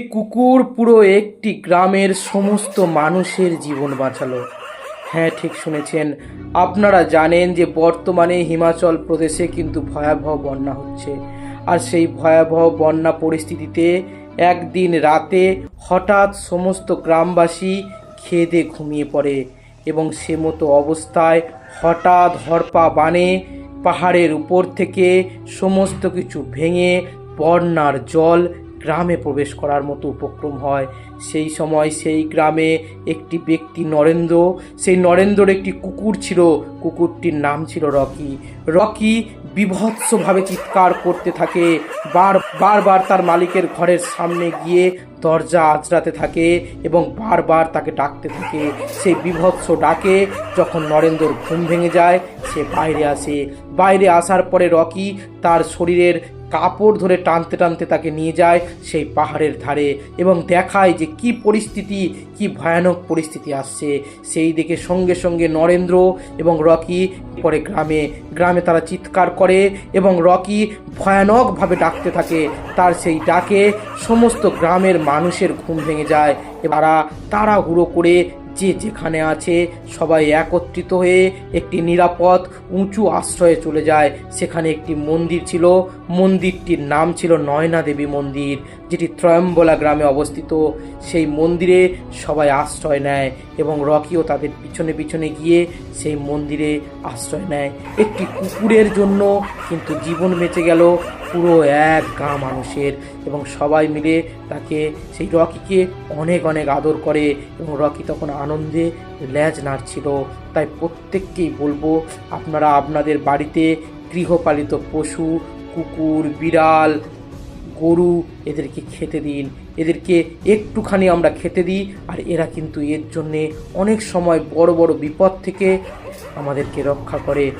কুকুর পুরো একটি গ্রামের সমস্ত মানুষের জীবন বাঁচালো। হ্যাঁ ঠিক শুনেছেন। আপনারা জানেন যে বর্তমানে হিমাচল প্রদেশে কিন্তু ভয়াবহ বন্যা হচ্ছে। আর সেই ভয়াবহ বন্যা পরিস্থিতিতে একদিন রাতে হঠাৎ সমস্ত গ্রামবাসী খেদে ঘুমিয়ে পড়ে এবং সে মতো অবস্থায় হঠাৎ হরপা বানে পাহাড়ের উপর থেকে সমস্ত কিছু ভেঙে বন্যার জল গ্রামে প্রবেশ করার মতো উপক্রম হয়। সেই সময় সেই গ্রামে একটি ব্যক্তি নরেন্দ্র, সেই নরেন্দ্রর একটি কুকুর ছিল। কুকুরটির নাম ছিল রকি। রকি বিভৎসভাবে চিৎকার করতে থাকে। বার, বারবার তার মালিকের ঘরের সামনে গিয়ে দরজা আঁচড়াতে থাকে এবং বারবার তাকে ডাকতে থাকে। সেই বিভৎস ডাকে। যখন নরেন্দ্রর ঘুম ভেঙে যায়, সে বাইরে আসে। বাইরে আসার পরে রকি তার শরীরের কাপড় ধরে টানতে টানতে তাকে নিয়ে যায় সেই পাহাড়ের ধারে এবং দেখায় যে কি পরিস্থিতি, কি ভয়ানক পরিস্থিতি আসছে। সেই দেখে সঙ্গে সঙ্গে নরেন্দ্র এবং রকি পরে গ্রামে গ্রামে তারা চিৎকার করে এবং রকি ভয়ানকভাবে ডাকতে থাকে। তার সেই ডাকে সমস্ত গ্রামের মানুষের ঘুম ভেঙে যায়। তারা তাড়াহুড়ো করে যে যেখানে আছে, সবাই একত্রিত হয়ে একটি নিরাপদ, উঁচু আশ্রয়ে চলে যায়। সেখানে একটি মন্দির ছিল। মন্দিরটির নাম ছিল নয়না দেবী মন্দির, যেটি ত্রয়ম্বলা গ্রামে অবস্থিত। সেই মন্দিরে সবাই আশ্রয় নেয় এবং রকিও তাদের পিছনে পিছনে গিয়ে সেই মন্দিরে আশ্রয় নেয়। একটি কুকুরের জন্য কিন্তু জীবন বেঁচে গেল। পুরো এক গা মানুষের এবং সবাই মিলে তাকে, সেই রকিকে অনেক অনেক আদর করে এবং রকি তখন আনন্দে ল্যাজ নাড়ছিল। তাই প্রত্যেককেই বলব, আপনারা আপনাদের বাড়িতে গৃহপালিত পশু, কুকুর, বিড়াল, গরু এদেরকে খেতে দিন। এদেরকে একটুখানি আমরা খেতে দিই আর এরা কিন্তু এর জন্যে অনেক সময় বড় বড় বিপদ থেকে আমাদেরকে রক্ষা করে।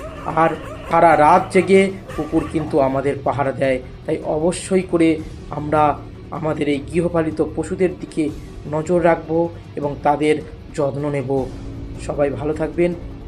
আর সারা রাত জেগে কুকুর কিন্তু আমাদের পাহারা দেয়। তাই অবশ্যই করে আমরা আমাদের এই গৃহপালিত পশুদের দিকে নজর রাখব এবং তাদের যত্ন নেব। সবাই ভালো থাকবেন।